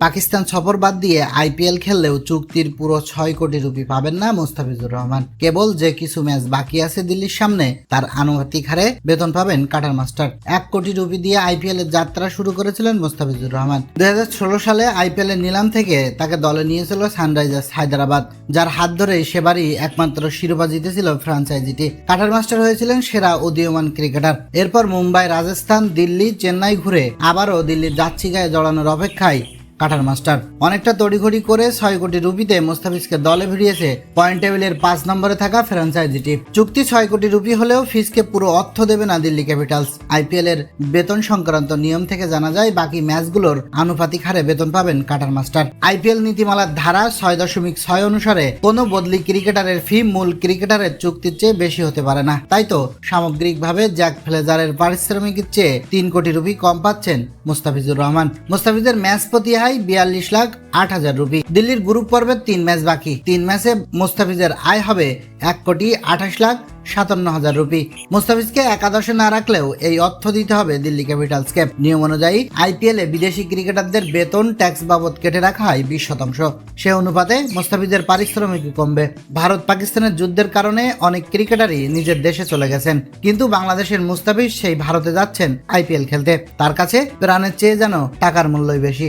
পাকিস্তান সফর বাদ দিয়ে আইপিএল খেললেও চুক্তির পুরো ছয় কোটি রুপি পাবেন না মোস্তাফিজুর রহমান। কেবল যে কিছু ম্যাচ বাকি আছে দিল্লির সামনে, তার আনুপাতিক হারে বেতন পাবেন কাটার মাস্টার। এক কোটি রুপি দিয়ে আইপিএল এর যাত্রা শুরু করেছিলেন মোস্তাফিজুর রহমান। দুই সালে আইপিএল এর নিলাম থেকে তাকে দলে নিয়েছিল সানরাইজার্স হায়দ্রাবাদ, যার হাত ধরেই সেবারই একমাত্র শিরোপা জিতেছিল ফ্রাঞ্চাইজিটি কাটার মাস্টার হয়েছিলেন সেরা উদীয়মান ক্রিকেটার। এরপর মুম্বাই, রাজস্থান, দিল্লি, চেন্নাই ঘুরে আবারও দিল্লির যাচ্ছি গায়ে জড়ানোর অপেক্ষায় কাটার মাস্টার অনেকটা তড়িঘড়ি করে ছয় কোটি রুপিতে মোস্তাফিজকে দলে ভিড়িয়েছে পয়েন্ট টেবিলের পাঁচ নম্বরে থাকা ফ্র্যাঞ্চাইজিটি চুক্তি ছয় কোটি রুপি হলেও ফিসকে পুরো অর্থ দেবে না দিল্লি ক্যাপিটালস। আইপিএল এর বেতন সংক্রান্ত নিয়ম থেকে জানা যায়, বাকি ম্যাচগুলোর আনুপাতিক হারে বেতন পাবেন কাটার মাস্টার আইপিএল নীতিমালার ধারা ছয় দশমিক ছয় অনুসারে কোনো বদলি ক্রিকেটারের ফি মূল ক্রিকেটারের চুক্তির চেয়ে বেশি হতে পারে না। তাই তো সামগ্রিকভাবে জ্যাক ফ্লেজারের পারিশ্রমিকের চেয়ে তিন কোটি রুপি কম পাচ্ছেন মুস্তাফিজুর রহমান। মুস্তাফিজের ম্যাচ প্রতি হাই বিয়াল্লিশ লাখ আট হাজার রুপি। দিল্লির গ্রুপ পর্বের তিন ম্যাচ বাকি। তিন ম্যাচে মুস্তাফিজের আয় হবে এক কোটি আঠাশ লাখ সাতান্ন হাজার রুপি। মুস্তাফিজকে একাদশে না রাখলেও এই অর্থ দিতে হবে দিল্লি ক্যাপিটালসকে। নিয়ম অনুযায়ী আইপিএলে বিদেশি ক্রিকেটারদের বেতন ট্যাক্স বাবদ কেটে রাখা হয় বিশ শতাংশ। সে অনুপাতে মুস্তাফিজের পারিশ্রমিক কমবে। ভারত পাকিস্তানের যুদ্ধের কারণে অনেক ক্রিকেটারই নিজের দেশে চলে গেছেন। কিন্তু বাংলাদেশের মুস্তাফিজ সেই ভারতে যাচ্ছেন আইপিএল খেলতে। তার কাছে প্রাণের চেয়ে যেন টাকার মূল্যই বেশি।